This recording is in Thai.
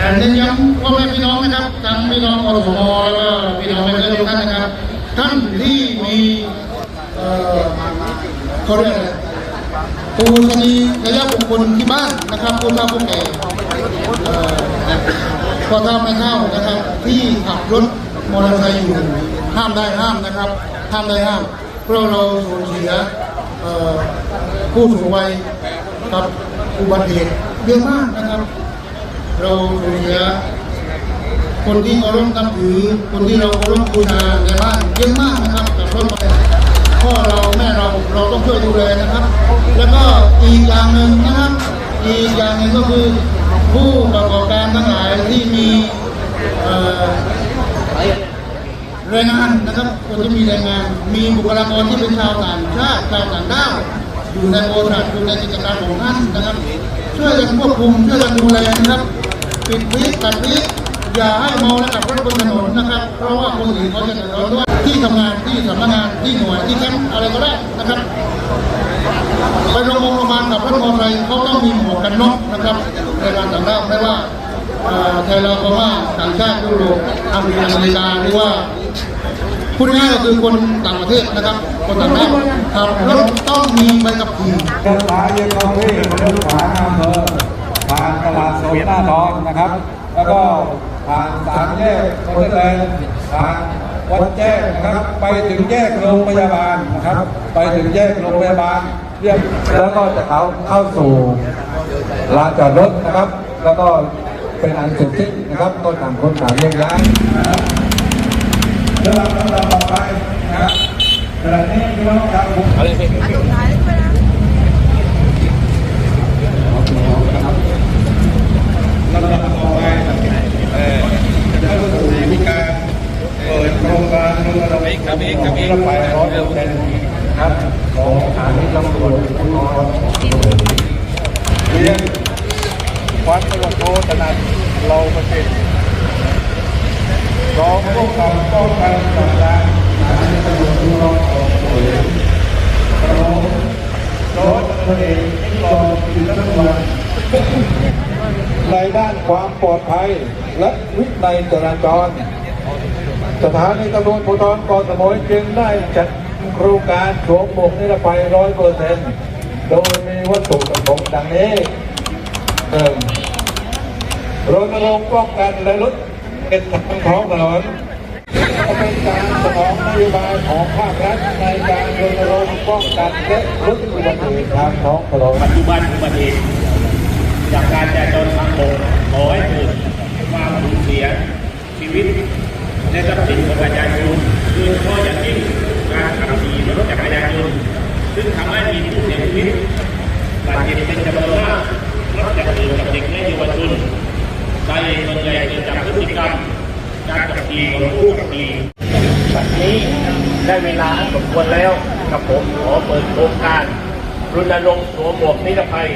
อ่เน้นย้ำพ่อแม่พี่น้องนะครับทั้งพี่น้องอสมแล้วก็พี่น้องไม่ได้ทุกท่านนะครับ ท่านที่มีเอ่อเขาเรียกอะไรปูชนีระยะบุคคลที่บ้านนะครับผู้เฒ่าผู้แก่พอเฒ่าแม่เฒ่านะครับ ที่ขับรถมอเตอร์ไซค์อยู่ห้ามได้ห้ามนะครับห้ามได้ห้ามเพราะเราสูญเสียผู้สูงวัย กับอุบัติเหตุเยอะมากนะครับ เราสูญเสียคนที่เคารพนับถือคนที่เราเคารพบูชาในบ้านเยอะมากนะครับกับรถมอเตอร์ไซค์พ่อเราแม่เราเราต้องช่วยดูแลนะครับ แล้วก็อีกอย่างหนึ่งนะครับอีกอย่างหนึ่งก็คือผู้ประกอบการทั้งหลายที่มีแรงงานนะครับคนที่มีแรงงาน มีบุคลากรที่เป็นชาวต่างชาติชาวต่างด้าว อยู่ในบริษัทอยู่ในกิจการของท่านนะครับ ช่วยกันควบคุมช่วยกันดูแลนะครับปิดวิตัดวิอย่าให้เมาแล้วขับรถบนถนนนะครับ เพราะว่าคนอื่นเขาจะเดือดร้อนด้วยที่ทำงานที่สำนักงานที่หน่วยที่แคมป์อะไรก็ได้นะครับไปโรงพยาบาลกับรถมอเตอร์ไซค์เขาต้องมีหมวกกันน็อกนะครับในการต่างด้าวไม่ว่าเออไทยเราก็ว่าต่างชาติยุโรปอเมริกาอเมริกาหรือว่าพูดง่ายก็คือคนต่างประเทศนะครับ คนต่างด้าวขับรถต้ง ใบขับขี่เดินสายเรียนคอมพี่เดินขวาอำเภอผ่านตลาดสดหน้าทองนะครับ แล้วก็ผ่านสามแยกโคเทแลนด์ผ่านวัดแจ้งนะครับ ไปถึงแยกโรงพยาบาลนะครับ ไปถึงแยกโรงพยาบาลเรียบแล้วก็จะเข้าเข้าสู่ลานจอดรถนะครับ แล้วก็เป็นอันเสร็จสิ้นนะครับก็ต่างคนต่างแยกย้ายเรื่องลำดับต่อไปนะครับขณะนี้พี่น้องครับลำดับต่อไปเอ่อจะเข้าสู่มีการเปิดโครงการรณ รงค์ของรถไฟร้อยเปอร์เซ็นต์ครับของสถานีตำรวจภูธรเรียนพันตรวจโทตนัดเราประสิทธิ์รองผู้กำกับป้องกันปราบปรามสถานีตำรวจภูธรของเขตกระโดดร้อยตำรวจเอกนิกรจิตรวัฒน์ในด้านความปลอดภัยและวินัยจราจร สถานีตำรวจภูธรกอสมุยจึงได้จัดโครงการสวมหมวกนิรภัยร้อยเปอร์เซ็นต์โดยมีวัตถุประสงค์ดังนี้หนึ่งรณรงค์ป้องกันและลดเหตุทางท้องถนนเป็นการสนองนโยบายของภาครัฐในการรณรงค์ป้องกันและลดอุบัติเหตุทางท้องถนนปัจจุบันอุบัติเหตุจากการจราจรทางบกขอให้เกิดความสูญเสียชีวิต และทรัพย์สินของประชาชนโดยเฉพาะอย่างยิ่งการขับขี่รถจักรยานยนต์ซึ่งทำให้มีผู้เสียชีวิตบาดเจ็บเป็นจำนวนมากมักจะเกิดกับเด็กและเยาวชนสาเหตุส่วนใหญ่เกิดจากพฤติกรรมการขับขี่ของผู้ขับขี่บัดนี้ได้เวลาสมควรแล้วกับผมขอเปิดโครงการรณรงค์สวมหมวกนิรภัย